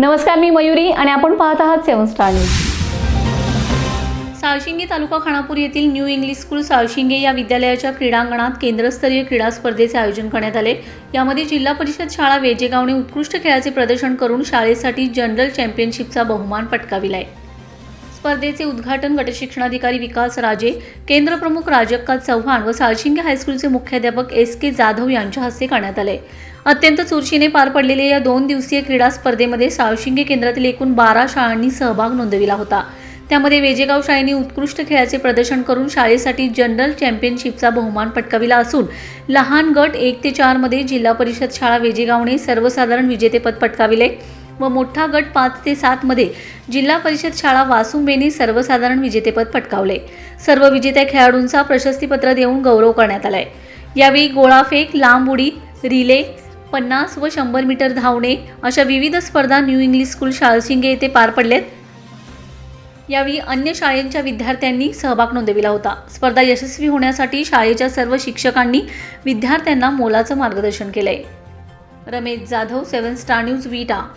नमस्कार मी मयुरी आणि आपण पाहत आहात seven star news. Salshinge taluka Khanapur येथील न्यू इंग्लिश स्कूल साळशिंगे या विद्यालयाच्या क्रीडांगणात केंद्रस्तरीय क्रीडा स्पर्धेचे आयोजन करण्यात आले. यामध्ये जिल्हा परिषद शाळा वेजेगावने उत्कृष्ट खेळाचे प्रदर्शन करून शाळेसाठी जनरल चॅम्पियनशिपचा बहुमान पटकाविलाय. स्पर्धेचे उद्घाटन गटशिक्षणाधिकारी विकास राजे केंद्रप्रमुख राजक्का चव्हाण व साळशिंगे हायस्कूलचे मुख्याध्यापक एस के जाधव यांच्या हस्ते करण्यात आले. अत्यंत चुरशीने पार पडलेल्या या दोन दिवसीय क्रीडा स्पर्धेमध्ये साळशिंगे केंद्रातील एकूण बारा शाळांनी सहभाग नोंदविला होता. त्यामध्ये वेजेगाव शाळेने उत्कृष्ट खेळाचे प्रदर्शन करून शाळेसाठी जनरल चॅम्पियनशिपचा बहुमान पटकाविला असून लहान गट एक ते चारमध्ये जिल्हा परिषद शाळा वेजेगावने सर्वसाधारण विजेतेपद पटकाविले. व मोठा गट पाच ते सातमध्ये जिल्हा परिषद शाळा वासुंबेने सर्वसाधारण विजेतेपद पटकावले. सर्व विजेत्या खेळाडूंचा प्रशस्तीपत्र देऊन गौरव करण्यात आलाय. यावेळी गोळाफेक लांब उडी रिले पन्नास व शंभर मीटर धावणे अशा विविध स्पर्धा न्यू इंग्लिश स्कूल शाळसिंगे येथे पार पडलेत. यावेळी अन्य शाळेच्या विद्यार्थ्यांनी सहभाग नोंदविला होता. स्पर्धा यशस्वी होण्यासाठी शाळेच्या सर्व शिक्षकांनी विद्यार्थ्यांना मोलाचं मार्गदर्शन केलंय. Ramesh Jadhav seven star news Vita.